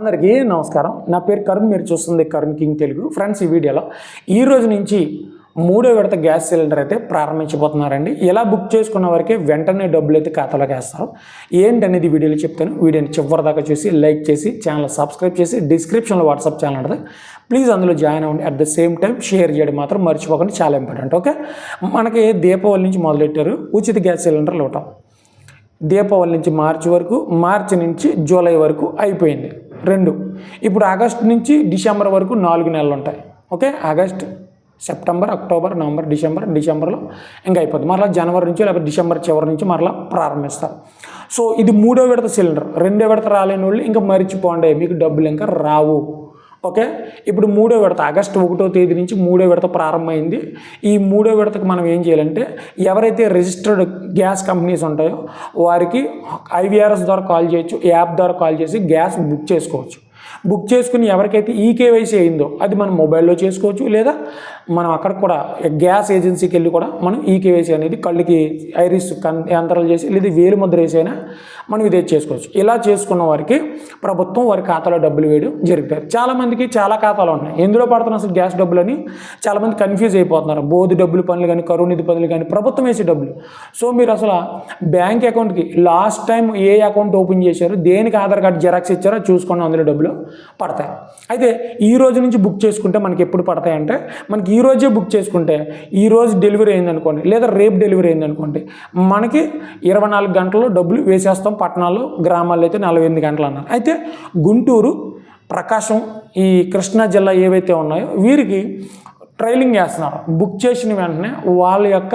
అందరికీ నమస్కారం. నా పేరు కరుణ్ మీరు చూస్తుంది కరుణ్ కింగ్ తెలుగు. ఫ్రెండ్స్ ఈ వీడియోలో ఈ రోజు నుంచి మూడో విడత గ్యాస్ సిలిండర్ అయితే ప్రారంభించబోతున్నారండి. ఎలా బుక్ చేసుకున్న వరకే వెంటనే డబ్బులు అయితే ఖాతాలోకి వేస్తారు. ఏంటనేది వీడియోలో చెప్తాను. వీడియోని చివరి దాకా చూసి లైక్ చేసి ఛానల్ సబ్స్క్రైబ్ చేసి డిస్క్రిప్షన్లో వాట్సాప్ ఛానల్ ఉంటుంది. ప్లీజ్ అందులో జాయిన్ అవ్వండి. At the same time share చేయడం మాత్రం మర్చిపోకండి. చాలా ఇంపార్టెంట్ ఓకే మనకి దీపావళి నుంచి మొదలెట్టారు? ఉచిత గ్యాస్ సిలిండర్లు ఇవ్వటం. దీపావళి నుంచి మార్చి వరకు మార్చి నుంచి జూలై వరకు అయిపోయింది. రెండు. ఇప్పుడు ఆగస్ట్ నుంచి డిసెంబర్ వరకు నాలుగు నెలలు ఉంటాయి. Okay? August September October November December డిసెంబర్లో ఇంకా అయిపోతుంది మరలా జనవరి నుంచి లేకపోతే డిసెంబర్ చివరి నుంచి మరలా ప్రారంభిస్తారు. సో ఇది మూడో విడత సిలిండర్. రెండో విడత రాలేని వాళ్ళు ఇంకా మర్చిపోండి. మీకు డబ్బులు ఇంకా రావు. ఓకే? ఇప్పుడు మూడో విడత ఆగస్టు ఒకటో తేదీ నుంచి మూడో విడత ప్రారంభమైంది. ఈ మూడో విడతకు మనం ఏం చేయాలంటే ఎవరైతే రిజిస్టర్డ్ గ్యాస్ కంపెనీస్ ఉంటాయో వారికి ఐవీఆర్ఎస్ ద్వారా కాల్ చేయొచ్చు యాప్ ద్వారా కాల్ చేసి గ్యాస్ బుక్ చేసుకోవచ్చు. బుక్ చేసుకుని ఎవరికైతే ఈ కేవైసీ అయిందో అది మనం మొబైల్లో చేసుకోవచ్చు లేదా మనం అక్కడ కూడా గ్యాస్ ఏజెన్సీకి వెళ్ళి కూడా మనం ఈ కేవైసీ అనేది కళ్ళకి ఐరిస్ కన్ యంత్రాలు చేసి లేదా వేలు ముద్ర వేసి అయినా మనం ఇదే చేసుకోవచ్చు. ఇలా చేసుకున్న వారికి ప్రభుత్వం వారి ఖాతాలో డబ్బులు వేయడం జరుగుతుంది. చాలామందికి చాలా ఖాతాలు ఉన్నాయి. ఎందులో పడుతున్న అసలు గ్యాస్ అని చాలామంది కన్ఫ్యూజ్ అయిపోతున్నారు. బోధి డబ్బులు పనులు కానీ కరువు నిధి పనులు కానీ ప్రభుత్వం వేసే డబ్బులు. సో మీరు అసలు బ్యాంక్ అకౌంట్కి లాస్ట్ టైం ఏ అకౌంట్ ఓపెన్ చేశారు దేనికి ఆధార్ కార్డు జెరాక్స్ ఇచ్చారో చూసుకుని అందులో డబ్బులు. పడతాయి. అయితే ఈ రోజు నుంచి బుక్ చేసుకుంటే మనకి ఎప్పుడు పడతాయి అంటే మనకి ఈ రోజే బుక్ చేసుకుంటే ఈ రోజు డెలివరీ అయిందనుకోండి లేదా రేపు డెలివరీ అయిందనుకోండి మనకి ఇరవై నాలుగు గంటల్లో డబ్బులు వేసేస్తాం పట్టణాల్లో గ్రామాల్లో అయితే నలభై ఎనిమిది గంటలు అన్నారు. అయితే గుంటూరు ప్రకాశం ఈ కృష్ణా జిల్లా ఏవైతే ఉన్నాయో వీరికి ట్రైలింగ్ చేస్తున్నారు. బుక్ చేసిన వెంటనే వాళ్ళ యొక్క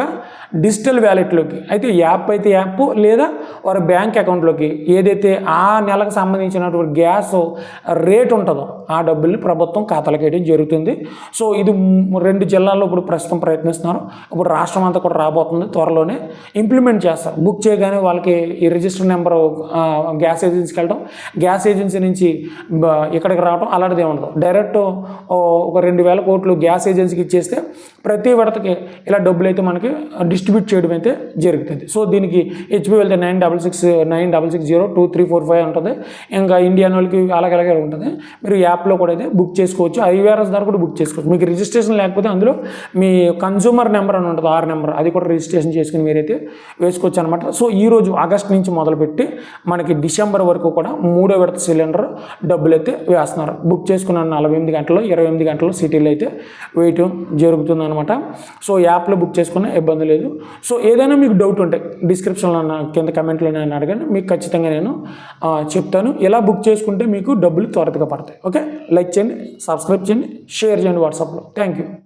డిజిటల్ వ్యాలెట్లోకి అయితే యాప్ అయితే యాప్ లేదా వారి బ్యాంక్ అకౌంట్లోకి ఏదైతే ఆ నెలకు సంబంధించినటువంటి గ్యాస్ రేట్ ఉంటుందో ఆ డబ్బుల్ని ప్రభుత్వం ఖాతాలకు వేయడం జరుగుతుంది. సో ఇది రెండు జిల్లాల్లో ఇప్పుడు ప్రస్తుతం ప్రయత్నిస్తున్నారు. ఇప్పుడు రాష్ట్రం అంతా కూడా రాబోతుంది త్వరలోనే. ఇంప్లిమెంట్ చేస్తారు. బుక్ చేయగానే వాళ్ళకి ఈ రిజిస్టర్ నెంబర్ గ్యాస్ ఏజెన్సీకి వెళ్ళడం. గ్యాస్ ఏజెన్సీ నుంచి ఇక్కడికి రావడం అలాంటిది ఉండదు. డైరెక్ట్ ఓ, ఒక రెండు వేల కోట్లు గ్యాస్ ఏజెన్సీ ఏజెన్సీకి ఇచ్చేస్తే ప్రతి విడతకి ఇలా డబ్బులు అయితే మనకి డిస్ట్రిబ్యూట్ చేయడం అయితే జరుగుతుంది. సో దీనికి హెచ్పి వెళ్తే nine double six nine double six zero two three four five ఉంటుంది. ఇంకా ఇండియన్ వాళ్ళకి అలాగే అలాగే ఉంటుంది. మీరు యాప్లో కూడా అయితే బుక్ చేసుకోవచ్చు. ఐవీఆర్ఎస్ ద్వారా కూడా బుక్ చేసుకోవచ్చు. మీకు రిజిస్ట్రేషన్ లేకపోతే అందులో మీ కన్సూమర్ నెంబర్ అని ఉంటుంది ఆరు నెంబర్ అది కూడా రిజిస్ట్రేషన్ చేసుకుని మీరైతే వేసుకోవచ్చు అనమాట సో ఈ రోజు ఆగస్ట్ నుంచి మొదలుపెట్టి మనకి డిసెంబర్ వరకు కూడా మూడో విడత సిలిండర్ డబ్బులు అయితే వేస్తున్నారు. బుక్ చేసుకున్న నలభై ఎనిమిది గంటలు ఇరవై ఎనిమిది గంటలు సిటీలో అయితే వెయిట్ జరుగుతుంది అనమాట సో యాప్లో బుక్ చేసుకున్న ఇబ్బంది లేదు. సో ఏదైనా మీకు డౌట్ ఉంటే డిస్క్రిప్షన్లో నా కింద కమెంట్లో నేను అడగండి. మీకు ఖచ్చితంగా నేను చెప్తాను. ఎలా బుక్ చేసుకుంటే మీకు డబ్బులు త్వరగా పడతాయి. ఓకే? లైక్ చేయండి సబ్స్క్రైబ్ చేయండి షేర్ చేయండి వాట్సాప్లో. Thank you.